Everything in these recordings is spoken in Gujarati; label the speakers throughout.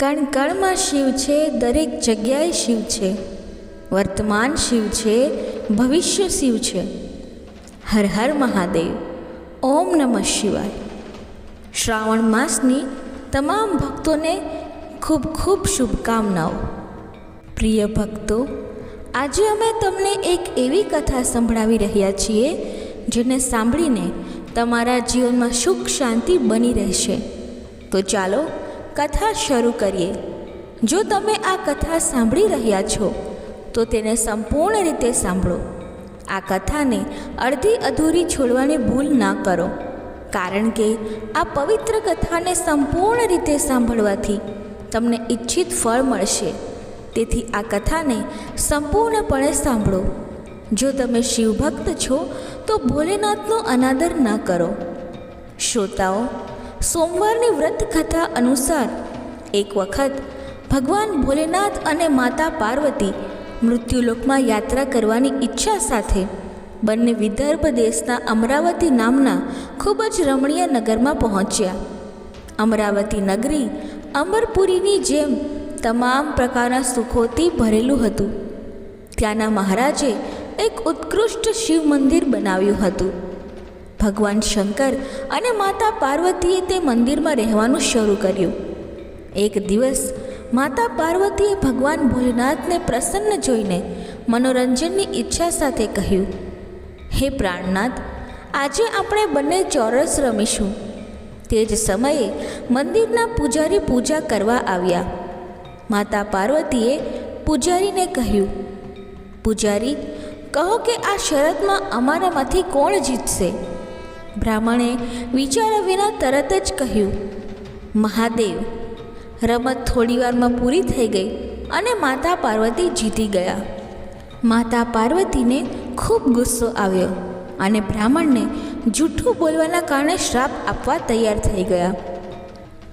Speaker 1: કણ કણમાં શિવ છે, દરેક જગ્યાએ શિવ છે. વર્તમાન શિવ છે, ભવિષ્ય શિવ છે. હર હર મહાદેવ. ઓમ નમઃ શિવાય. શ્રાવણ માસની તમામ ભક્તોને ખૂબ ખૂબ શુભકામનાઓ. પ્રિય ભક્તો, આજે અમે તમને એક એવી કથા સંભળાવી રહ્યા છીએ, જેને સાંભળીને તમારા જીવનમાં સુખ શાંતિ બની રહેશે. તો ચાલો કથા શરૂ કરીએ. જો તમે આ કથા સાંભળી રહ્યા છો, તો તેને સંપૂર્ણ રીતે સાંભળો. આ કથાને અડધી અધૂરી છોડવાની ભૂલ ના કરો, કારણ કે આ પવિત્ર કથાને સંપૂર્ણ રીતે સાંભળવાથી તમને ઈચ્છિત ફળ મળશે. તેથી આ કથાને સંપૂર્ણપણે સાંભળો. જો તમે શિવભક્ત છો, તો ભોલેનાથનો અનાદર ન કરો. શ્રોતાઓ સોમવારની વ્રત કથા અનુસાર એક વખત ભગવાન ભોલેનાથ અને માતા પાર્વતી મૃત્યુલોકમાં યાત્રા કરવાની ઈચ્છા સાથે બંને વિદર્ભ દેશના અમરાવતી નામના ખૂબ જ રમણીય નગરમાં પહોંચ્યા. અમરાવતી નગરી અમરપુરીની જેમ તમામ પ્રકારના સુખોથી ભરેલું હતું. ત્યાંના મહારાજે એક ઉત્કૃષ્ટ શિવ મંદિર બનાવ્યું હતું. ભગવાન શંકર અને માતા પાર્વતીએ તે મંદિરમાં રહેવાનું શરૂ કર્યું. એક દિવસ માતા પાર્વતીએ ભગવાન ભોલેનાથને પ્રસન્ન જોઈને મનોરંજનની ઈચ્છા સાથે કહ્યું, હે પ્રાણનાથ, આજે આપણે બંને ચોરસ રમીશું. તે જ સમયે મંદિરના પૂજારી પૂજા કરવા આવ્યા. માતા પાર્વતીએ પૂજારીને કહ્યું, પૂજારી, કહો કે આ શરતમાં અમારામાંથી કોણ જીતશે? બ્રાહ્મણે વિચાર્યા વિના તરત જ કહ્યું, મહાદેવ, રમત થોડીવારમાં પૂરી થઈ ગઈ અને માતા પાર્વતી જીતી ગયા. માતા પાર્વતીને ખૂબ ગુસ્સો આવ્યો અને બ્રાહ્મણને જૂઠું બોલવાના કારણે શ્રાપ આપવા તૈયાર થઈ ગયા.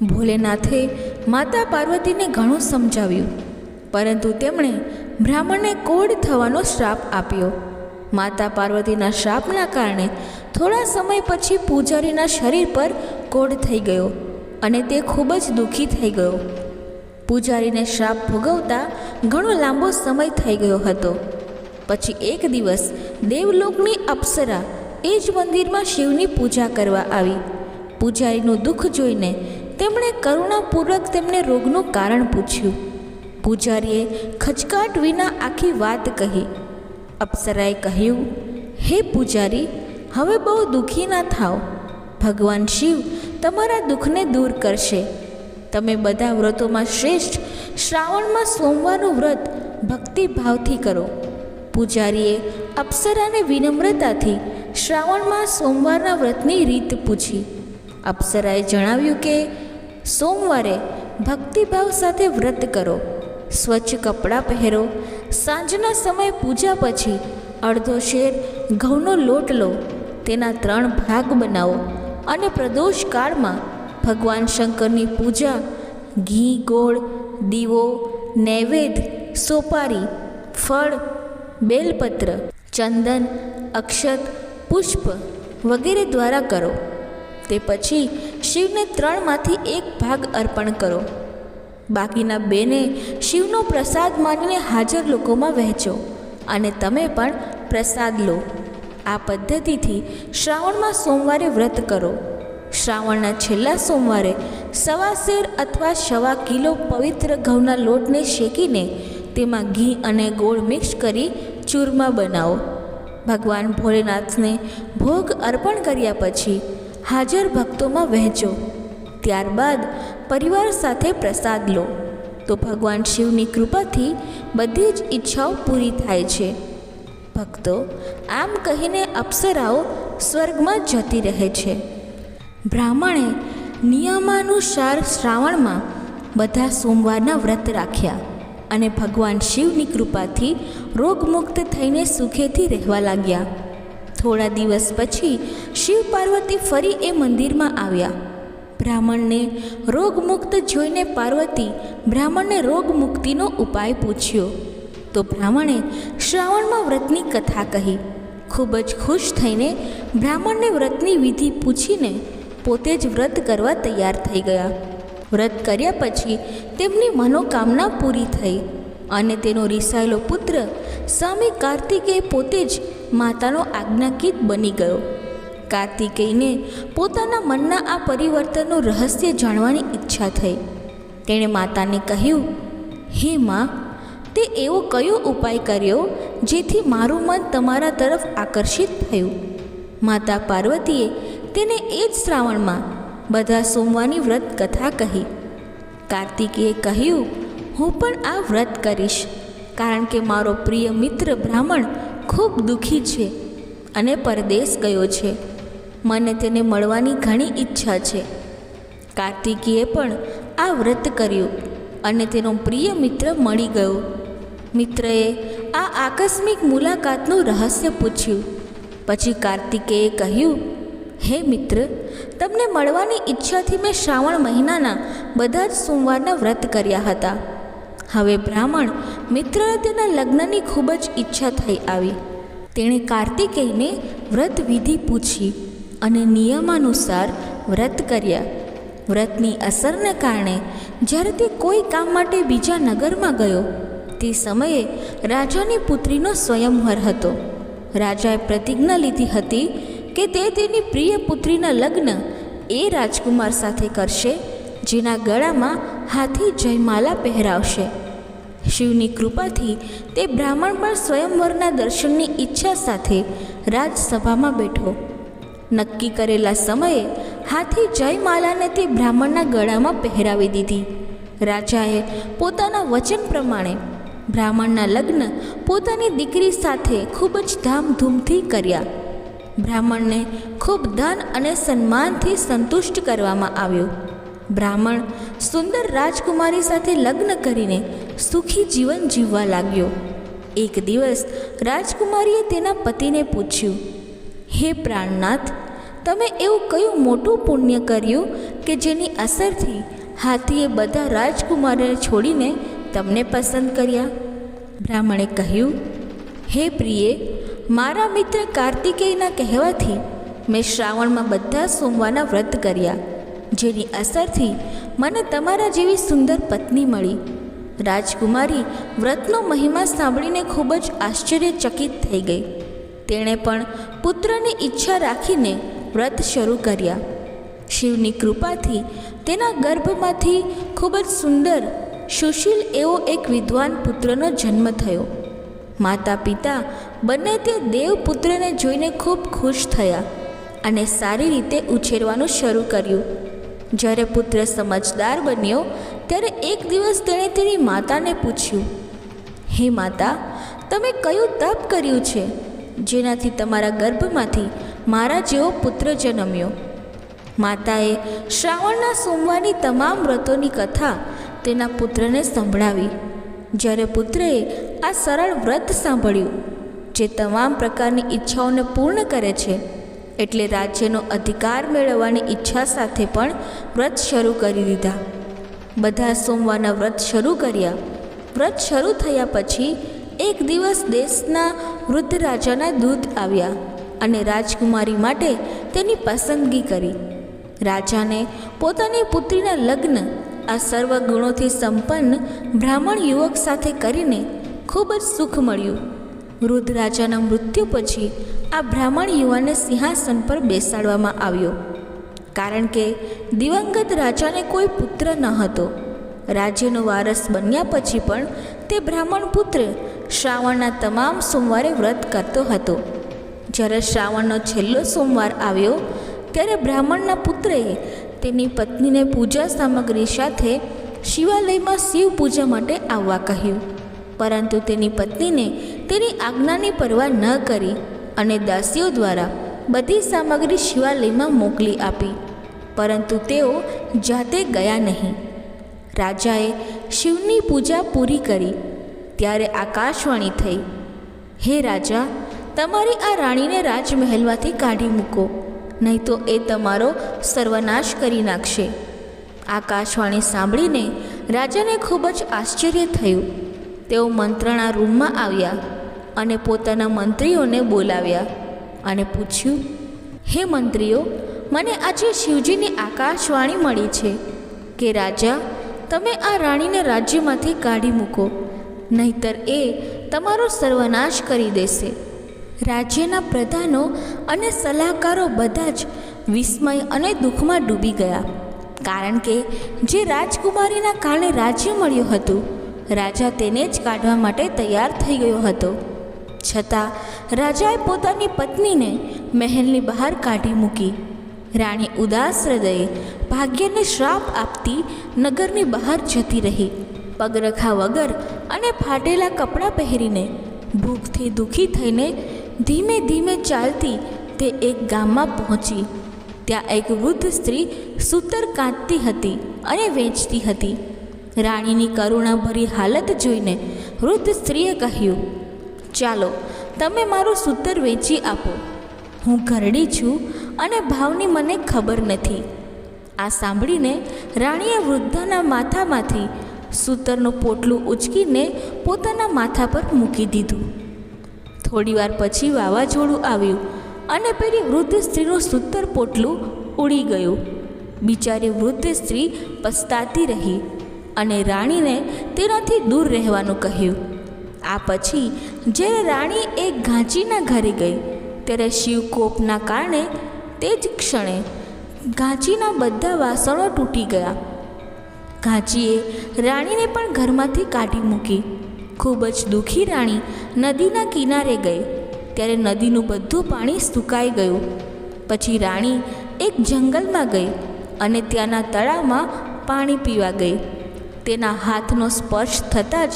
Speaker 1: ભોલેનાથે માતા પાર્વતીને ઘણું સમજાવ્યું, પરંતુ તેમણે બ્રાહ્મણને કોડ થવાનો શ્રાપ આપ્યો. માતા પાર્વતીના શ્રાપના કારણે થોડા સમય પછી પૂજારીના શરીર પર કોડ થઈ ગયો અને તે ખૂબ જ દુઃખી થઈ ગયો. પૂજારીને શ્રાપ ભોગવતા ઘણો લાંબો સમય થઈ ગયો હતો. પછી એક દિવસ દેવલોકની અપ્સરા એ જ મંદિરમાં શિવની પૂજા કરવા આવી. પૂજારીનું દુઃખ જોઈને તેમણે કરુણાપૂર્વક તેમને રોગનું કારણ પૂછ્યું. પૂજારીએ ખચકાટ વિના આખી વાત કહી. અપ્સરાએ કહ્યું, હે પૂજારી, હવે બહુ દુઃખી ના થાઓ. ભગવાન શિવ તમારા દુઃખને દૂર કરશે. તમે બધા વ્રતોમાં શ્રેષ્ઠ શ્રાવણમાં સોમવારનું વ્રત ભક્તિભાવથી કરો. પૂજારીએ અપ્સરાને વિનમ્રતાથી શ્રાવણમાં સોમવારના વ્રતની રીત પૂછી. અપ્સરાએ જણાવ્યું કે, સોમવારે ભક્તિભાવ સાથે વ્રત કરો. સ્વચ્છ કપડાં પહેરો સાંજના સમયે પૂજા પછી અડધો શેર ઘઉંનો લોટ લો, તેના ત્રણ ભાગ બનાવો અને પ્રદોષ કાળમાં ભગવાન શંકરની પૂજા ઘી, ગોળ, દીવો, નૈવેદ્ય, સોપારી, ફળ, બેલપત્ર, ચંદન, અક્ષત, પુષ્પ વગેરે દ્વારા કરો. તે પછી શિવને ત્રણમાંથી એક ભાગ અર્પણ કરો. બાકીના બેને શિવનો પ્રસાદ માનીને હાજર લોકોમાં વહેંચો અને તમે પણ પ્રસાદ લો. આ પદ્ધતિથી શ્રાવણમાં સોમવારે વ્રત કરો. શ્રાવણના છેલ્લા સોમવારે સવા શેર અથવા સવા કિલો પવિત્ર ઘઉંના લોટને શેકીને તેમાં ઘી અને ગોળ મિક્સ કરી ચૂરમા બનાવો. ભગવાન ભોલેનાથને ભોગ અર્પણ કર્યા પછી હાજર ભક્તોમાં વહેંચો. ત્યારબાદ પરિવાર સાથે પ્રસાદ લો. તો ભગવાન શિવની કૃપાથી બધી જ ઈચ્છાઓ પૂરી થાય છે. ભક્તો, આમ કહીને અપ્સરાઓ સ્વર્ગમાં જતી રહે છે. બ્રાહ્મણે નિયમાનુસાર શ્રાવણમાં બધા સોમવારના વ્રત રાખ્યા અને ભગવાન શિવની કૃપાથી રોગમુક્ત થઈને સુખેથી રહેવા લાગ્યા. થોડા દિવસ પછી શિવ પાર્વતી ફરી એ મંદિરમાં આવ્યા. બ્રાહ્મણને રોગમુક્ત જોઈને પાર્વતી બ્રાહ્મણને રોગમુક્તિનો ઉપાય પૂછ્યો. તો બ્રાહ્મણે શ્રાવણમાં વ્રતની કથા કહી. ખૂબ જ ખુશ થઈને બ્રાહ્મણને વ્રતની વિધિ પૂછીને પોતે જ વ્રત કરવા તૈયાર થઈ ગયા. વ્રત કર્યા પછી તેમની મનોકામના પૂરી થઈ અને તેનો રિસાયેલો પુત્ર સ્વામી કાર્તિકે પોતે જ માતાનો આજ્ઞાકીત બની ગયો. કાર્તિકેયને પોતાના મનના આ પરિવર્તનનું રહસ્ય જાણવાની ઈચ્છા થઈ. તેણે માતાને કહ્યું, હે માં, તે એવો કયો ઉપાય કર્યો જેથી મારું મન તમારા તરફ આકર્ષિત થયું? માતા પાર્વતીએ તેને એ જ શ્રાવણમાં બધા સોમવાની વ્રત કથા કહી. કાર્તિકેયે કહ્યું, હું પણ આ વ્રત કરીશ, કારણ કે મારો પ્રિય મિત્ર બ્રાહ્મણ ખૂબ દુઃખી છે અને પરદેશ ગયો છે. મને તેને મળવાની ઘણી ઈચ્છા છે. કાર્તિકીએ પણ આ વ્રત કર્યું અને તેનો પ્રિય મિત્ર મળી ગયો. મિત્રએ આ આકસ્મિક મુલાકાતનું રહસ્ય પૂછ્યું. પછી કાર્તિકેયે કહ્યું, હે મિત્ર, તમને મળવાની ઈચ્છાથી મેં શ્રાવણ મહિનાના બધા જ સોમવારના વ્રત કર્યા હતા. હવે બ્રાહ્મણ મિત્રને તેના લગ્નની ખૂબ જ ઈચ્છા થઈ આવી. તેણે કાર્તિકેયને વ્રત વિધિ પૂછી. અને નિયમાનુસાર વ્રત કર્યા. વ્રતની અસરને કારણે જ્યારે તે કોઈ કામ માટે બીજા નગરમાં ગયો, તે સમયે રાજાની પુત્રીનો સ્વયંવર હતો. રાજાએ પ્રતિજ્ઞા લીધી હતી કે તે તેની પ્રિય પુત્રીના લગ્ન એ રાજકુમાર સાથે કરશે, જેના ગળામાં હાથી જયમાલા પહેરાવશે. શિવની કૃપાથી તે બ્રાહ્મણ પણ સ્વયંવરના દર્શનની ઈચ્છા સાથે રાજસભામાં બેઠો. નક્કી કરેલા સમયે હાથી જયમાલાને તે બ્રાહ્મણના ગળામાં પહેરાવી દીધી. રાજાએ પોતાના વચન પ્રમાણે બ્રાહ્મણના લગ્ન પોતાની દીકરી સાથે ખૂબ જ ધામધૂમથી કર્યા. બ્રાહ્મણને ખૂબ ધન અને સન્માનથી સંતુષ્ટ કરવામાં આવ્યો. બ્રાહ્મણ સુંદર રાજકુમારી સાથે લગ્ન કરીને સુખી જીવન જીવવા લાગ્યો. એક દિવસ રાજકુમારીએ તેના પતિને પૂછ્યું હે પ્રાણનાથ, તમે એવું કયું મોટું પુણ્ય કર્યું કે જેની અસરથી હાથીએ બધા રાજકુમારોને છોડીને તમને પસંદ કર્યા? બ્રાહ્મણે કહ્યું, હે પ્રિયે, મારા મિત્ર કાર્તિકેયના કહેવાથી મેં શ્રાવણમાં બધા સોમવારના વ્રત કર્યા, જેની અસરથી મને તમારા જેવી સુંદર પત્ની મળી. રાજકુમારી વ્રતનો મહિમા સાંભળીને ખૂબ જ આશ્ચર્યચકિત થઈ ગઈ. તેણે પણ પુત્રની ઈચ્છા રાખીને વ્રત શરૂ કર્યા. શિવની કૃપાથી તેના ગર્ભમાંથી ખૂબ જ સુંદર, સુશીલ એવો એક વિદ્વાન પુત્રનો જન્મ થયો. માતા પિતા બંને તે દેવપુત્રને જોઈને ખૂબ ખુશ થયા અને સારી રીતે ઉછેરવાનું શરૂ કર્યું. જ્યારે પુત્ર સમજદાર બન્યો, ત્યારે એક દિવસ તેણે તેની માતાને પૂછ્યું, હે માતા, તમે કયું તપ કર્યું છે? જેનાથી તમારા ગર્ભમાંથી મારા જેવો પુત્ર જન્મ્યો. માતાએ શ્રાવણના સોમવારની તમામ વ્રતોની કથા તેના પુત્રને સંભળાવી. જ્યારે પુત્રએ આ સરળ વ્રત સાંભળ્યું, જે તમામ પ્રકારની ઈચ્છાઓને પૂર્ણ કરે છે, એટલે રાજ્યનો અધિકાર મેળવવાની ઈચ્છા સાથે પણ વ્રત શરૂ કરી દીધા. બધા સોમવારના વ્રત શરૂ કર્યા. વ્રત શરૂ થયા પછી એક દિવસ દેશના વૃદ્ધ રાજાના દૂત આવ્યા અને રાજકુમારી માટે તેની પસંદગી કરી. રાજાને પોતાની પુત્રીના લગ્ન આ સર્વ ગુણોથી સંપન્ન બ્રાહ્મણ યુવક સાથે કરીને ખૂબ જ સુખ મળ્યું. વૃદ્ધ રાજાના મૃત્યુ પછી આ બ્રાહ્મણ યુવાનને સિંહાસન પર બેસાડવામાં આવ્યો. કારણ કે દિવંગત રાજાને કોઈ પુત્ર ન હતો. રાજ્યનો વારસ બન્યા પછી પણ તે બ્રાહ્મણ પુત્ર શ્રાવણના તમામ સોમવારે વ્રત કરતો હતો. જ્યારે શ્રાવણનો છેલ્લો સોમવાર આવ્યો, ત્યારે બ્રાહ્મણના પુત્રએ તેની પત્નીને પૂજા સામગ્રી સાથે શિવાલયમાં શિવ પૂજા માટે આવવા કહ્યું. પરંતુ તેની પત્નીને તેની આજ્ઞાની પરવા ન કરી અને દાસીઓ દ્વારા બધી સામગ્રી શિવાલયમાં મોકલી આપી. પરંતુ તેઓ જાતે ગયા નહીં. રાજાએ શિવની પૂજા પૂરી કરી ત્યારે આકાશવાણી થઈ. હે રાજા, તમારી આ રાણીને રાજમહેલમાંથી કાઢી મૂકો, નહીં તો એ તમારો સર્વનાશ કરી નાખશે. આકાશવાણી સાંભળીને રાજાને ખૂબ જ આશ્ચર્ય થયું. તેઓ મંત્રણા રૂમમાં આવ્યા અને પોતાના મંત્રીઓને બોલાવ્યા અને પૂછ્યું, હે મંત્રીઓ, મને આજે શિવજીની આકાશવાણી મળી છે કે, રાજા, તમે આ રાણીને રાજ્યમાંથી કાઢી મૂકો નહીતર એ તમારો સર્વનાશ કરી દેશે. રાજ્યના પ્રધાનો અને સલાહકારો બધા જ વિસ્મય અને દુઃખમાં ડૂબી ગયા. કારણ કે જે રાજકુમારીના કારણે રાજ્ય મળ્યું હતું, રાજા તેને જ કાઢવા માટે તૈયાર થઈ ગયો હતો. છતાં રાજાએ પોતાની પત્નીને મહેલની બહાર કાઢી મૂકી. રાણી ઉદાસ હૃદયે ભાગ્યને શ્રાપ આપતી નગરની બહાર જતી રહી. પગરખા વગર અને ફાટેલા કપડાં પહેરીને ભૂખથી દુઃખી થઈને ધીમે ધીમે ચાલતી તે એક ગામમાં પહોંચી. ત્યાં એક વૃદ્ધ સ્ત્રી સૂતર કાંતતી હતી અને વેચતી હતી. રાણીની કરુણાભરી હાલત જોઈને વૃદ્ધ સ્ત્રીએ કહ્યું, ચાલો, તમે મારું સૂતર વેચી આપો. હું ઘરડી છું અને ભાવની મને ખબર નથી. આ સાંભળીને રાણીએ વૃદ્ધાના માથામાંથી સૂતરનું પોટલું ઉચકીને પોતાના માથા પર મૂકી દીધું. થોડીવાર પછી વાવાઝોડું આવ્યું અને પેલી વૃદ્ધ સ્ત્રીનું સૂતર પોટલું ઉડી ગયું. બિચારી વૃદ્ધ સ્ત્રી પસ્તાતી રહી અને રાણીને તેનાથી દૂર રહેવાનું કહ્યું. આ પછી જ્યારે રાણી એક ઘાંચીના ઘરે ગઈ, ત્યારે શિવકોપના કારણે તે જ ક્ષણે ઘાંચીના બધા વાસણો તૂટી ગયા. ઘાંચીએ રાણીને પણ ઘરમાંથી કાઢી મૂકી. ખૂબ જ દુઃખી રાણી નદીના કિનારે ગઈ. ત્યારે નદીનું બધું પાણી સુકાઈ ગયું. પછી રાણી એક જંગલમાં ગઈ અને ત્યાંના તળાવમાં પાણી પીવા ગઈ. તેના હાથનો સ્પર્શ થતાં જ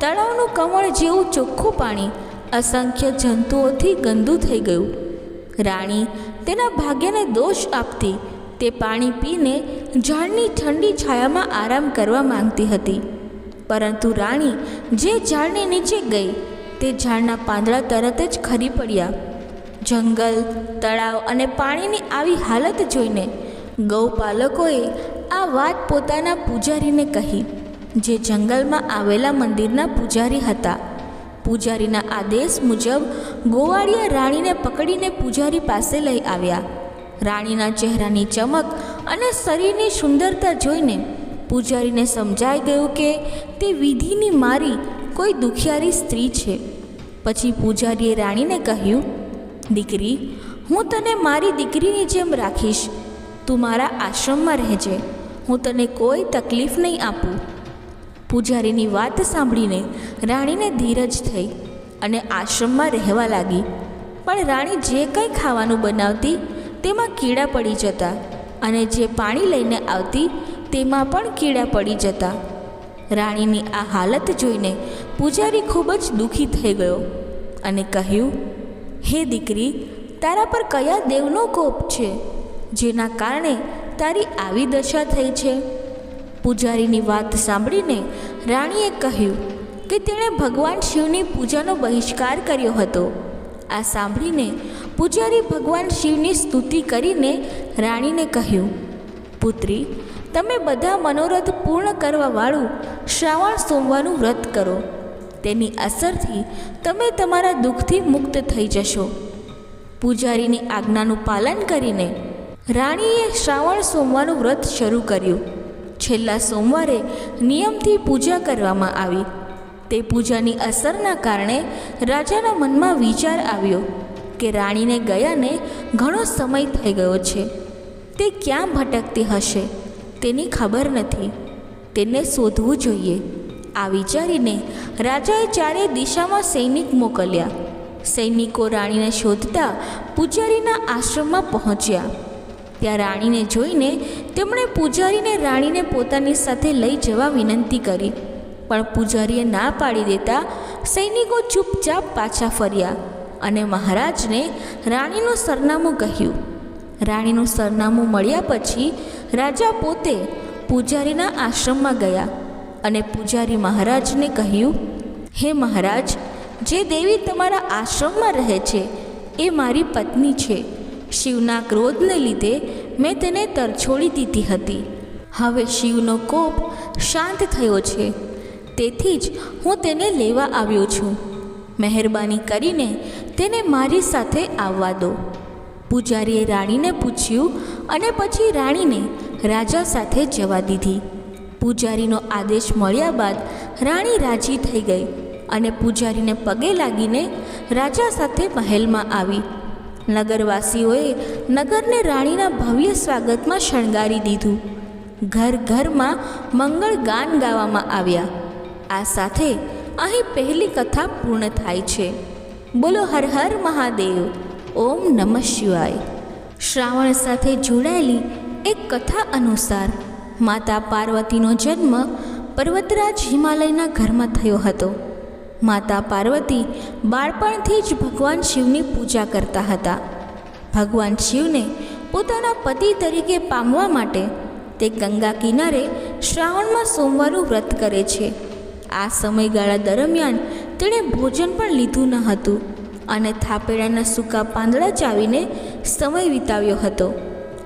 Speaker 1: તળાવનું કમળ જેવું ચોખ્ખું પાણી અસંખ્ય જંતુઓથી ગંદુ થઈ ગયું. રાણી તેના ભાગ્યને દોષ આપતી તે પાણી પીને ઝાડની ઠંડી છાયામાં આરામ કરવા માંગતી હતી. પરંતુ રાણી જે ઝાડની નીચે ગઈ, તે ઝાડના પાંદડા તરત જ ખરી પડ્યા. જંગલ, તળાવ અને પાણીની આવી હાલત જોઈને ગૌપાલકોએ આ વાત પોતાના પૂજારીને કહી, જે જંગલમાં આવેલા મંદિરના પૂજારી હતા. પૂજારીના આદેશ મુજબ ગોવાળિયા રાણીને પકડીને પૂજારી પાસે લઈ આવ્યા. રાણીના ચહેરાની ચમક અને શરીરની સુંદરતા જોઈને પૂજારીને સમજાઈ ગયું કે તે વિધિની મારી કોઈ દુખિયારી સ્ત્રી છે. પછી પૂજારીએ રાણીને કહ્યું, દીકરી, હું તને મારી દીકરીની જેમ રાખીશ. તું મારા આશ્રમમાં રહેજે. હું તને કોઈ તકલીફ નહીં આપું. પૂજારીની વાત સાંભળીને રાણીને ધીરજ થઈ અને આશ્રમમાં રહેવા લાગી. પણ રાણી જે કંઈ ખાવાનું બનાવતી તેમાં કીડા પડી જતા અને જે પાણી લઈને આવતી તેમાં પણ કીડા પડી જતા. રાણીની આ હાલત જોઈને પૂજારી ખૂબ જ દુઃખી થઈ ગયો અને કહ્યું, હે દીકરી, તારા પર કયા દેવનો કોપ છે, જેના કારણે તારી આવી દશા થઈ છે? પૂજારીની વાત સાંભળીને રાણીએ કહ્યું કે તેણે ભગવાન શિવની પૂજાનો બહિષ્કાર કર્યો હતો. આ સાંભળીને પૂજારી ભગવાન શિવની સ્તુતિ કરીને રાણીને કહ્યું, પુત્રી, તમે બધા મનોરથ પૂર્ણ કરવાવાળું શ્રાવણ સોમવારનું વ્રત કરો. તેની અસરથી તમે તમારા દુઃખથી મુક્ત થઈ જશો. પૂજારીની આજ્ઞાનું પાલન કરીને રાણીએ શ્રાવણ સોમવારનું વ્રત શરૂ કર્યું. છેલ્લા સોમવારે નિયમથી પૂજા કરવામાં આવી. તે પૂજાની અસરના કારણે રાજાના મનમાં વિચાર આવ્યો. કે રાણીને ગયાને ઘણો સમય થઈ ગયો છે. તે ક્યાં ભટકતી હશે તેની ખબર નથી. તેને શોધવું જોઈએ. આ વિચારીને રાજાએ ચારે દિશામાં સૈનિક મોકલ્યા. સૈનિકો રાણીને શોધતા પૂજારીના આશ્રમમાં પહોંચ્યા. ત્યાં રાણીને જોઈને તેમણે પૂજારીને રાણીને પોતાની સાથે લઈ જવા વિનંતી કરી. પણ પૂજારીએ ના પાડી દેતા સૈનિકો ચૂપચાપ પાછા ફર્યા. અને મહારાજને રાણીનું સરનામું કહ્યું. રાણીનું સરનામું મળ્યા પછી રાજા પોતે પૂજારીના આશ્રમમાં ગયા અને પૂજારી મહારાજને કહ્યું, હે મહારાજ, જે દેવી તમારા આશ્રમમાં રહે છે, એ મારી પત્ની છે. શિવના ક્રોધને લીધે મેં તેને તરછોડી દીધી હતી. હવે શિવનો કોપ શાંત થયો છે. તેથી જ હું તેને લેવા આવ્યો છું. મહેરબાની કરીને તેને મારી સાથે આવવા દો. પૂજારીએ રાણીને પૂછ્યું અને પછી રાણીને રાજા સાથે જવા દીધી. પૂજારીનો આદેશ મળ્યા બાદ રાણી રાજી થઈ ગઈ અને પૂજારીને પગે લાગીને રાજા સાથે મહેલમાં આવી. નગરવાસીઓએ નગરને રાણીના ભવ્ય સ્વાગતમાં શણગારી દીધું. ઘર ઘરમાં મંગળ ગાન ગાવામાં આવ્યા. આ સાથે અહીં પહેલી કથા પૂર્ણ થાય છે. બોલો હર હર મહાદેવ. ઓમ નમઃ શિવાય. શ્રાવણ સાથે જોડાયેલી એક કથા અનુસાર માતા પાર્વતીનો જન્મ પર્વતરાજ હિમાલયના ઘરમાં થયો હતો. માતા પાર્વતી બાળપણથી જ ભગવાન શિવની પૂજા કરતા હતા. ભગવાન શિવને પોતાના પતિ તરીકે પામવા માટે તે ગંગા કિનારે શ્રાવણમાં સોમવારનું વ્રત કરે છે. આ સમયગાળા દરમિયાન તેણે ભોજન પણ લીધું ન હતું અને થાપેડાના સૂકા પાંદડા ચાવીને સમય વિતાવ્યો હતો.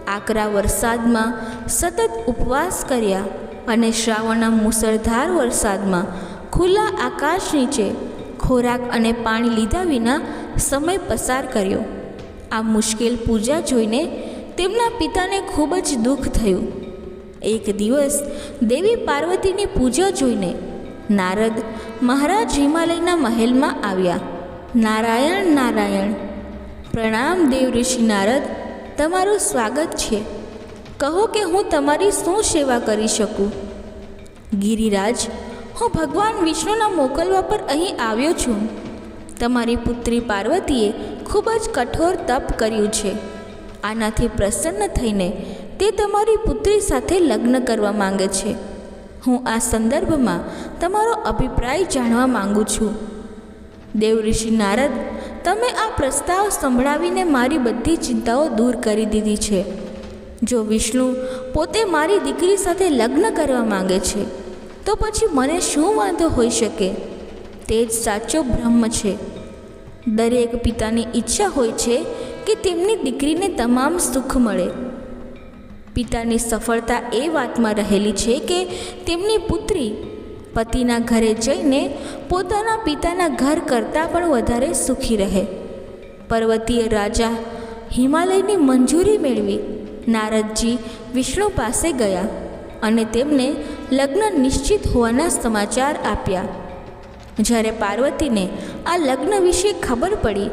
Speaker 1: આકરા વરસાદમાં સતત ઉપવાસ કર્યા અને શ્રાવણના મુસળધાર વરસાદમાં ખુલ્લા આકાશ નીચે ખોરાક અને પાણી લીધા વિના સમય પસાર કર્યો. આ મુશ્કેલ પૂજા જોઈને તેમના પિતાને ખૂબ જ દુઃખ થયું. એક દિવસ દેવી પાર્વતીની પૂજા જોઈને નારદ મહારાજ હિમાલયના મહેલમાં આવ્યા. નારાયણ નારાયણ, પ્રણામ દેવ ઋષિ નારદ, તમારું સ્વાગત છે. કહો કે હું તમારી શું સેવા કરી શકું? ગિરિરાજ, હું ભગવાન વિષ્ણુના મોકલવા પર અહીં આવ્યો છું. તમારી પુત્રી પાર્વતીએ ખૂબ જ કઠોર તપ કર્યું છે. આનાથી પ્રસન્ન થઈને તે તમારી પુત્રી સાથે લગ્ન કરવા માંગે છે. હું આ સંદર્ભમાં તમારો અભિપ્રાય જાણવા માંગુ છું. દેવ ઋષિ નારદ, તમે આ પ્રસ્તાવ સંભળાવીને મારી બધી ચિંતાઓ દૂર કરી દીધી છે. જો વિષ્ણુ પોતે મારી દીકરી સાથે લગ્ન કરવા માંગે છે, તો પછી મને શું વાંધો હોઈ શકે? તે જ સાચો બ્રહ્મ છે. દરેક પિતાની ઈચ્છા હોય છે કે તેમની દીકરીને તમામ સુખ મળે. પિતાની સફળતા એ વાતમાં રહેલી છે કે તેમની પુત્રી પતિના ઘરે જઈને પોતાના પિતાના ઘર કરતાં પણ વધારે સુખી રહે. પર્વતીય રાજા હિમાલયની મંજૂરી મેળવી નારદજી વિષ્ણુ પાસે ગયા અને તેમને લગ્ન નિશ્ચિત હોવાના સમાચાર આપ્યા. જ્યારે પાર્વતીને આ લગ્ન વિશે ખબર પડી,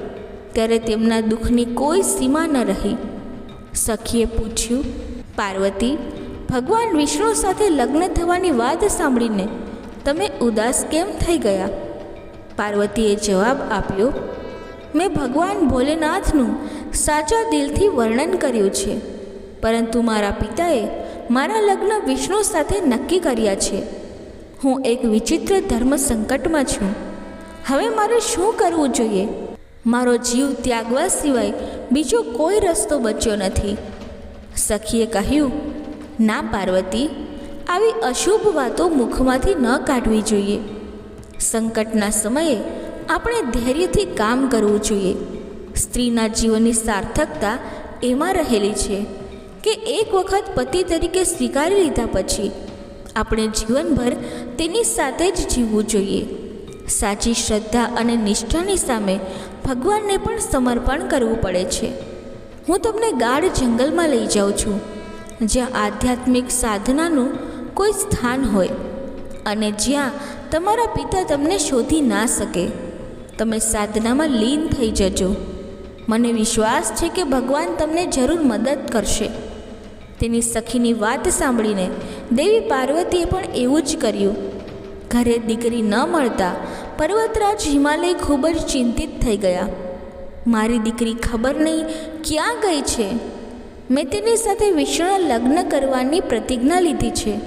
Speaker 1: ત્યારે તેમના દુઃખની કોઈ સીમા ન રહી. સખીએ પૂછ્યું પાર્વતી, ભગવાન વિષ્ણુ સાથે લગ્ન થવાની વાત સાંભળીને તમે ઉદાસ કેમ થઈ ગયા? પાર્વતીએ જવાબ આપ્યો, મેં ભગવાન ભોલેનાથનું સાચા દિલથી વર્ણન કર્યું છે, પરંતુ મારા પિતાએ મારા લગ્ન વિષ્ણુ સાથે નક્કી કર્યા છે. હું એક વિચિત્ર ધર્મ સંકટમાં છું. હવે મારે શું કરવું જોઈએ? મારો જીવ ત્યાગવા સિવાય બીજો કોઈ રસ્તો બચ્યો નથી. સખીએ કહ્યું, ના પાર્વતી, આવી અશુભ વાતો મુખમાંથી ન કાઢવી જોઈએ. સંકટના સમયે આપણે ધૈર્યથી કામ કરવું જોઈએ. સ્ત્રીના જીવનની સાર્થકતા એમાં રહેલી છે કે એક વખત પતિ તરીકે સ્વીકારી લીધા પછી આપણે જીવનભર તેની સાથે જ જીવવું જોઈએ. સાચી શ્રદ્ધા અને નિષ્ઠાની સામે ભગવાનને પણ સમર્પણ કરવું પડે છે. હું તમને ગાઢ જંગલમાં લઈ જાઉં છું, જ્યાં આધ્યાત્મિક સાધનાનું કોઈ સ્થાન હોય અને જ્યાં તમારા પિતા તમને શોધી ના શકે. તમે સાધનામાં લીન થઈ જજો. મને વિશ્વાસ છે કે ભગવાન તમને જરૂર મદદ કરશે. તેની સખીની વાત સાંભળીને દેવી પાર્વતીએ પણ એવું જ કર્યું. ઘરે દીકરી ન મળતા પર્વતરાજ હિમાલય ખૂબ જ ચિંતિત થઈ ગયા. મારી દીકરી ખબર નહીં ક્યાં ગઈ છે? મેં તેની સાથે વિષ્ણુના લગ્ન કરવાની પ્રતિજ્ઞા લીધી છે.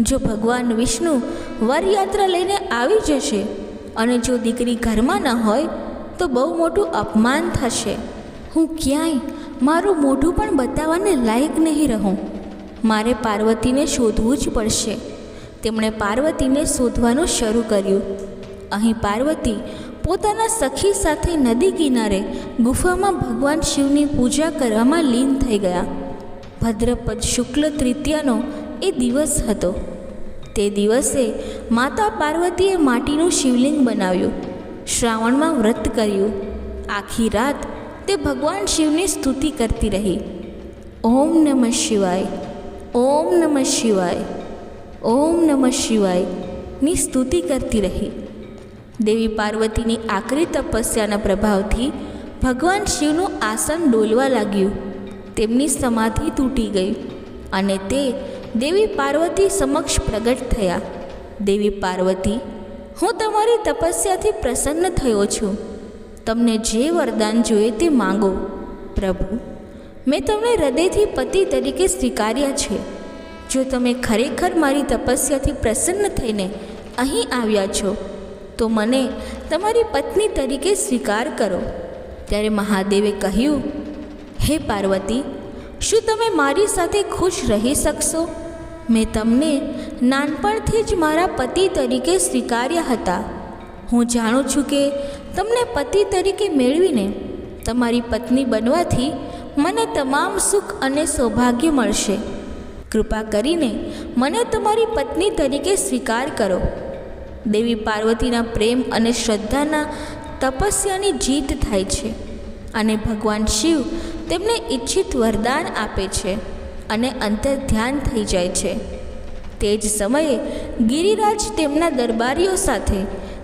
Speaker 1: જો ભગવાન વિષ્ણુ વરયાત્રા લઈને આવી જશે અને જો દીકરી ઘરમાં ન હોય, તો બહુ મોટું અપમાન થશે. હું ક્યાંય મારું મોઢું પણ બતાવવાને લાયક નહીં રહું. મારે પાર્વતીને શોધવું જ પડશે. તેમણે પાર્વતીને શોધવાનું શરૂ કર્યું. અહીં પાર્વતી પોતાના સખી સાથે નદી કિનારે ગુફામાં ભગવાન શિવની પૂજા કરવામાં લીન થઈ ગયા. ભદ્રપદ શુક્લ તૃતીયાનો એ દિવસ હતો. તે દિવસે માતા પાર્વતીએ માટીનું શિવલિંગ બનાવ્યું, શ્રાવણમાં વ્રત કર્યું. આખી રાત તે ભગવાન શિવની સ્તુતિ કરતી રહી. ઓમ નમઃ શિવાય, ઓમ નમઃ શિવાય, ઓમ નમઃ શિવાયની સ્તુતિ કરતી રહી. દેવી પાર્વતીની આકરી તપસ્યાના પ્રભાવથી ભગવાન શિવનું આસન ડોલવા લાગ્યું. તેમની સમાધિ તૂટી ગઈ અને તે દેવી પાર્વતી સમક્ષ પ્રગટ થયા. દેવી પાર્વતી, હું તમારી તપસ્યાથી પ્રસન્ન થયો છું. તમને જે વરદાન જોઈએ તે માંગો. પ્રભુ, મેં તમને હૃદયથી પતિ તરીકે સ્વીકાર્યા છે. જો તમે ખરેખર મારી તપસ્યાથી પ્રસન્ન થઈને અહીં આવ્યા છો તો મને તમારી પત્ની તરીકે સ્વીકાર કરો. ત્યારે મહાદેવે કહ્યું, હે પાર્વતી, શું તમે મારી સાથે ખુશ રહી શકશો? મેં તમને નાનપણથી જ મારા પતિ તરીકે સ્વીકાર્યા હતા. હું જાણું છું કે તમને પતિ તરીકે મેળવીને તમારી પત્ની બનવાથી મને તમામ સુખ અને સૌભાગ્ય મળશે. કૃપા કરીને મને તમારી પત્ની તરીકે સ્વીકાર કરો. દેવી પાર્વતીના પ્રેમ અને શ્રદ્ધાના તપસ્યાની જીત થાય છે અને ભગવાન શિવ તેમને ઈચ્છિત વરદાન આપે છે અને અંતર ધ્યાન થઈ જાય છે. તે જ સમયે ગિરિરાજ તેમના દરબારીઓ સાથે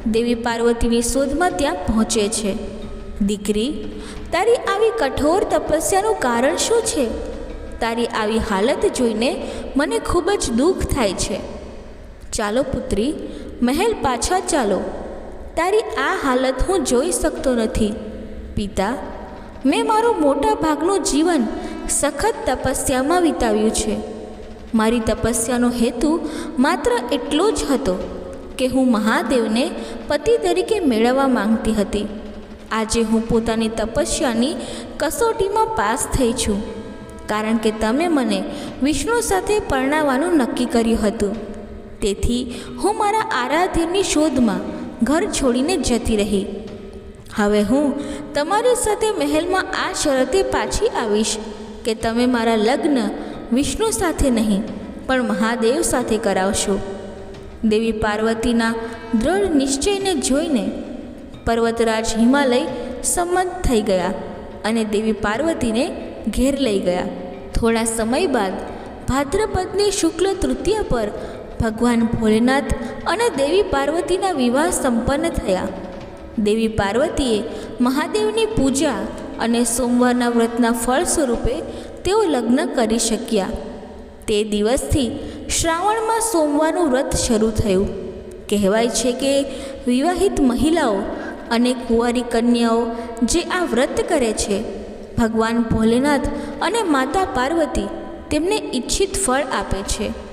Speaker 1: દેવી પાર્વતીની શોધમાં ત્યાં પહોંચે છે. દીકરી, તારી આવી કઠોર તપસ્યાનું કારણ શું છે? તારી આવી હાલત જોઈને મને ખૂબ જ દુઃખ થાય છે. ચાલો પુત્રી મહેલ પાછા ચાલો. તારી આ હાલત હું જોઈ શકતો નથી. પિતા, મેં મારું મોટા ભાગનું જીવન સખત તપસ્યામાં વિતાવ્યું છે. મારી તપસ્યાનો હેતુ માત્ર એટલો જ હતો કે હું મહાદેવને પતિ તરીકે મેળવવા માંગતી હતી. આજે હું પોતાની તપસ્યાની કસોટીમાં પાસ થઈ છું. કારણ કે તમે મને વિષ્ણુ સાથે પરણાવવાનું નક્કી કર્યું હતું. તેથી હું મારા આરાધ્યની શોધમાં ઘર છોડીને જતી રહી. હવે હું તમારી સાથે મહેલમાં આ શરતે પાછી આવીશ કે તમે મારા લગ્ન વિષ્ણુ સાથે નહીં, પણ મહાદેવ સાથે કરાવશો. દેવી પાર્વતીના દૃઢ નિશ્ચયને જોઈને પર્વતરાજ હિમાલય સંમત થઈ ગયા અને દેવી પાર્વતીને ઘેર લઈ ગયા. થોડા સમય બાદ ભાદ્રપદની શુક્લ તૃતીયા પર ભગવાન ભોલેનાથ અને દેવી પાર્વતીના વિવાહ સંપન્ન થયા. દેવી પાર્વતીએ મહાદેવની પૂજા અને સોમવારના વ્રતના ફળ સ્વરૂપે તેઓ લગ્ન કરી શક્યા. તે દિવસથી શ્રાવણમાં સોમવારનું વ્રત શરૂ થયું. કહેવાય છે કે વિવાહિત મહિલાઓ અને કુંવારી કન્યાઓ જે આ વ્રત કરે છે, ભગવાન ભોલેનાથ અને માતા પાર્વતી તેમને ઈચ્છિત ફળ આપે છે.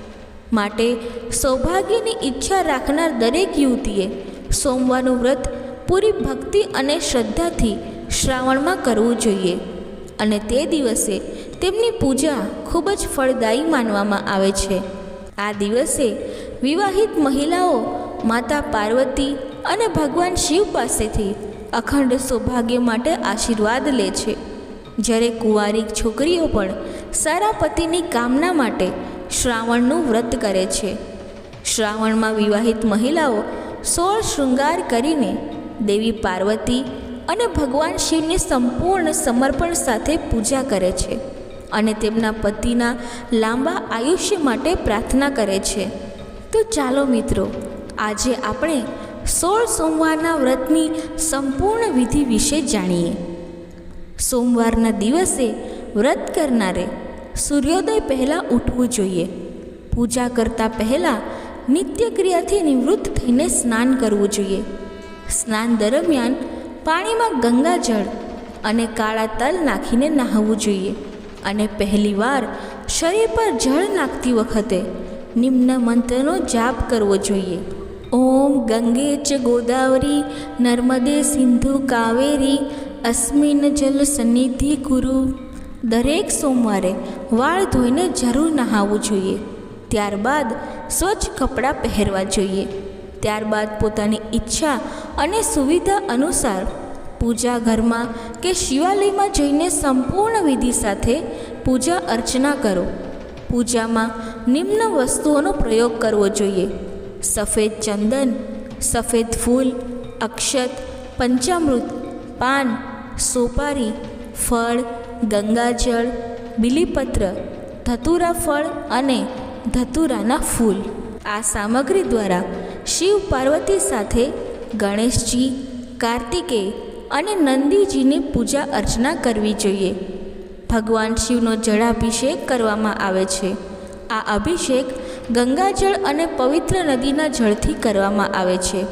Speaker 1: માટે સૌભાગ્યની ઈચ્છા રાખનાર દરેક યુવતીએ સોમવારનું વ્રત પૂરી ભક્તિ અને શ્રદ્ધાથી શ્રાવણમાં કરવું જોઈએ. અને તે દિવસે તેમની પૂજા ખૂબ જ ફળદાયી માનવામાં આવે છે. આ દિવસે વિવાહિત મહિલાઓ માતા પાર્વતી અને ભગવાન શિવ પાસેથી અખંડ સૌભાગ્ય માટે આશીર્વાદ લે છે. જ્યારે કુંવારી છોકરીઓ પણ સારા પતિની કામના માટે શ્રાવણનું વ્રત કરે છે. શ્રાવણમાં વિવાહિત મહિલાઓ સોળ શૃંગાર કરીને દેવી પાર્વતી અને ભગવાન શિવની સંપૂર્ણ સમર્પણ સાથે પૂજા કરે છે અને તેમના પતિના લાંબા આયુષ્ય માટે પ્રાર્થના કરે છે. તો ચાલો મિત્રો, આજે આપણે સોળ સોમવારના વ્રતની સંપૂર્ણ વિધિ વિશે જાણીએ. સોમવારના દિવસે વ્રત કરનારે સૂર્યોદય પહેલાં ઉઠવું જોઈએ. પૂજા કરતાં પહેલાં નિત્યક્રિયાથી નિવૃત્ત થઈને સ્નાન કરવું જોઈએ. સ્નાન દરમિયાન પાણીમાં ગંગાજળ અને કાળા તલ નાખીને નહાવવું જોઈએ અને પહેલીવાર શરીર પર જળ નાખતી વખતે નિમ્ન મંત્રનો જાપ કરવો જોઈએ. ઓમ ગંગે ચ ગોદાવરી, નર્મદે સિંધુ કાવેરી, અસ્મિન જલ સન્નિધિ કુરુ દરેક સોમવારે વાળ ધોઈને જરૂર નહાવું જોઈએ. ત્યારબાદ સ્વચ્છ કપડાં પહેરવા જોઈએ. ત્યારબાદ પોતાની ઈચ્છા અને સુવિધા અનુસાર પૂજા ઘરમાં કે શિવાલયમાં જઈને સંપૂર્ણ વિધિ સાથે પૂજા અર્ચના કરો. પૂજામાં નિમ્ન વસ્તુઓનો પ્રયોગ કરવો જોઈએ. સફેદ ચંદન, સફેદ ફૂલ, અક્ષત, પંચામૃત, પાન, સોપારી, ફળ ગંગાજળ, બિલીપત્ર, ધતુરા ફળ અને ધતુરાના ફૂલ. આ સામગ્રી દ્વારા શિવ પાર્વતી સાથે ગણેશજી કાર્તિકેય અને નંદીજીની પૂજા અર્ચના કરવી જોઈએ. ભગવાન શિવનો જળાભિષેક કરવામાં આવે છે. આ અભિષેક ગંગાજળ અને પવિત્ર નદીના જળથી કરવામાં આવે છે.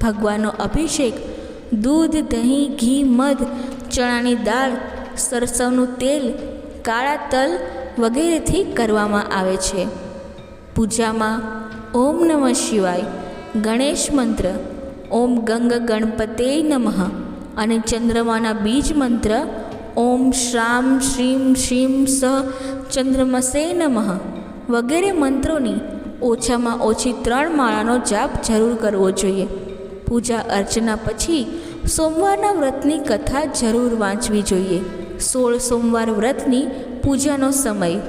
Speaker 1: ભગવાનનો અભિષેક દૂધ, દહીં, ઘી, મધ, ચણાની દાળ સરસવનું તેલ, કાળા તલ વગેરેથી કરવામાં આવે છે. પૂજામાં ઓમ નમઃ શિવાય ગણેશ મંત્ર, ઓમ ગંગ ગણપતે નમઃ અને ચંદ્રમાના બીજ મંત્ર, ઓમ શ્રામ શ્રીમ શ્રીમ સ ચંદ્રમસે નમઃ વગેરે મંત્રોની ઓછામાં ઓછી ત્રણ માળાનો જાપ જરૂર કરવો જોઈએ. પૂજા અર્ચના પછી સોમવારના વ્રતની કથા જરૂર વાંચવી જોઈએ. સોળ સોમવાર વ્રતની પૂજાનો સમય.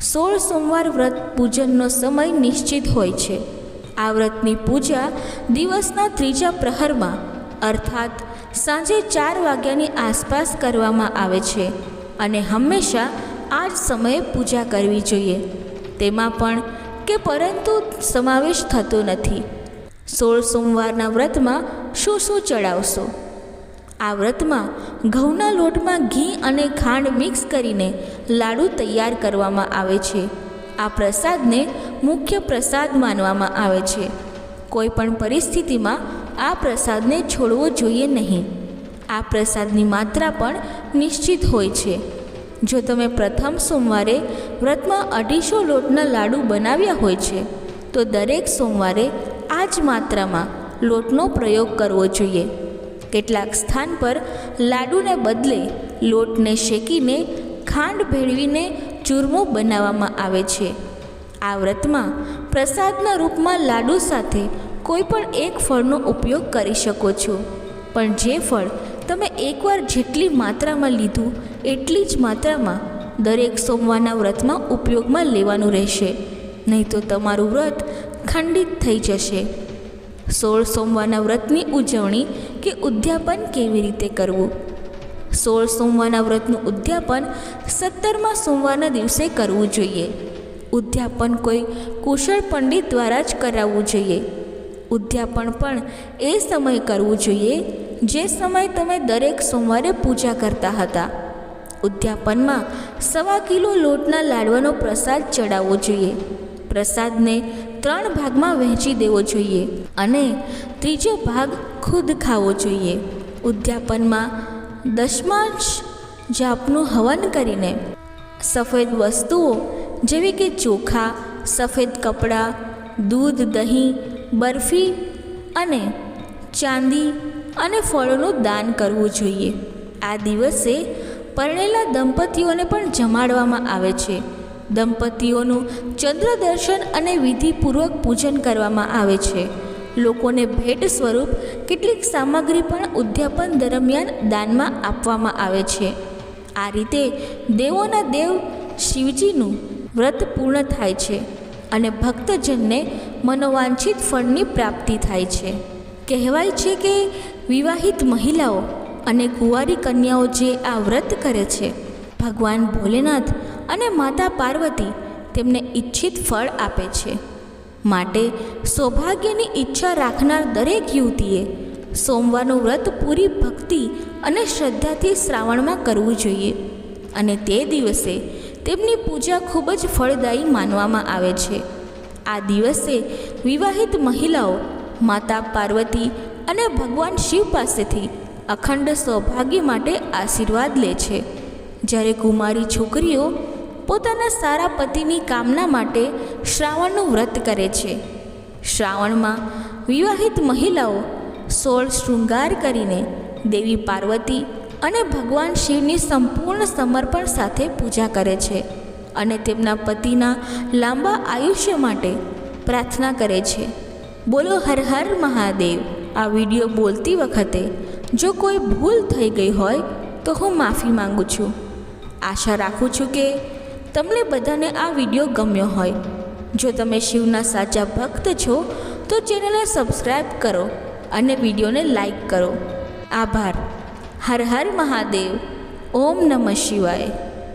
Speaker 1: સોળ સોમવાર વ્રત પૂજનનો સમય નિશ્ચિત હોય છે. આ વ્રતની પૂજા દિવસના ત્રીજા પ્રહરમાં, અર્થાત સાંજે ચાર વાગ્યાની આસપાસ કરવામાં આવે છે અને હંમેશા આ જ સમયે પૂજા કરવી જોઈએ. તેમાં પણ કે પરંતુ સમાવેશ થતો નથી. સોળ સોમવારના વ્રતમાં શું શું ચડાવશો? આ વ્રતમાં ઘઉંના લોટમાં ઘી અને ખાંડ મિક્સ કરીને લાડુ તૈયાર કરવામાં આવે છે. આ પ્રસાદને મુખ્ય પ્રસાદ માનવામાં આવે છે. કોઈ પણ પરિસ્થિતિમાં આ પ્રસાદને છોડવો જોઈએ નહીં. આ પ્રસાદની માત્રા પણ નિશ્ચિત હોય છે. જો તમે પ્રથમ સોમવારે વ્રતમાં અઢીસો લોટના લાડુ બનાવ્યા હોય છે, તો દરેક સોમવારે આ જ માત્રામાં લોટનો પ્રયોગ કરવો જોઈએ. કેટલાક સ્થાન પર લાડુને બદલે લોટને શેકીને ખાંડ ભેળવીને ચૂરમો બનાવવામાં આવે છે. આ વ્રતમાં પ્રસાદના રૂપમાં લાડુ સાથે કોઈ પણ એક ફળનો ઉપયોગ કરી શકો છો. પણ જે ફળ તમે એકવાર જેટલી માત્રામાં લીધું એટલી જ માત્રામાં દરેક સોમવારના વ્રતમાં ઉપયોગમાં લેવાનું રહેશે. નહીં તો તમારું વ્રત ખંડિત થઈ જશે. સોળ સોમવારના વ્રતની ઉજવણી કે ઉદ્યાપન કેવી રીતે કરવું? સોળ સોમવારના વ્રતનું ઉદ્યાપન સત્તરમાં સોમવારના દિવસે કરવું જોઈએ. ઉદ્યાપન કોઈ કુશળ પંડિત દ્વારા જ કરાવવું જોઈએ. ઉદ્યાપન પણ એ સમયે કરવું જોઈએ, જે સમય તમે દરેક સોમવારે પૂજા કરતા હતા. ઉદ્યાપનમાં સવા કિલો લોટના લાડવાનો પ્રસાદ ચડાવવો જોઈએ. પ્રસાદને ત્રણ ભાગમાં વહેંચી દેવો જોઈએ અને ત્રીજો ભાગ ખુદ ખાવો જોઈએ. ઉદ્યાપનમાં દશમાંશ જાપનું હવન કરીને સફેદ વસ્તુઓ જેવી કે ચોખા, સફેદ કપડાં, દૂધ, દહીં, બરફી અને ચાંદી અને ફળોનું દાન કરવું જોઈએ. આ દિવસે પરણેલા દંપતીઓને પણ જમાડવામાં આવે છે. દંપતીઓનું ચંદ્ર દર્શન અને વિધિપૂર્વક પૂજન કરવામાં આવે છે. લોકોને ભેટ સ્વરૂપ કેટલીક સામગ્રી પણ ઉદ્યાપન દરમિયાન દાનમાં આપવામાં આવે છે. આ રીતે દેવોના દેવ શિવજીનું વ્રત પૂર્ણ થાય છે અને ભક્તજનને મનોવાંછિત ફળની પ્રાપ્તિ થાય છે. કહેવાય છે કે વિવાહિત મહિલાઓ અને કુંવારી કન્યાઓ જે આ વ્રત કરે છે. ભગવાન ભોલેનાથ અને માતા પાર્વતી તેમને ઈચ્છિત ફળ આપે છે. માટે સૌભાગ્યની ઈચ્છા રાખનાર દરેક યુવતીએ સોમવારનું વ્રત પૂરી ભક્તિ અને શ્રદ્ધાથી શ્રાવણમાં કરવું જોઈએ. અને તે દિવસે તેમની પૂજા ખૂબ જ ફળદાયી માનવામાં આવે છે. આ દિવસે વિવાહિત મહિલાઓ માતા પાર્વતી અને ભગવાન શિવ પાસેથી અખંડ સૌભાગ્ય માટે આશીર્વાદ લે છે. જ્યારે કુમારી છોકરીઓ પોતાના સારા પતિની કામના માટે શ્રાવણનું વ્રત કરે છે. શ્રાવણમાં વિવાહિત મહિલાઓ સોળ શૃંગાર કરીને દેવી પાર્વતી અને ભગવાન શિવની સંપૂર્ણ સમર્પણ સાથે પૂજા કરે છે અને તેમના પતિના લાંબા આયુષ્ય માટે પ્રાર્થના કરે છે. બોલો હર હર મહાદેવ, આ વીડિયો બોલતી વખતે જો કોઈ ભૂલ થઈ ગઈ હોય તો હું માફી માંગુ છું. આશા રાખું છું કે તમને બધાને આ વીડિયો ગમ્યો હોય. જો તમે શિવના સાચા ભક્ત છો, તો ચેનલને સબસ્ક્રાઈબ કરો અને વિડીયોને લાઈક કરો. આભાર. હર હર મહાદેવ. ઓમ નમઃ શિવાય.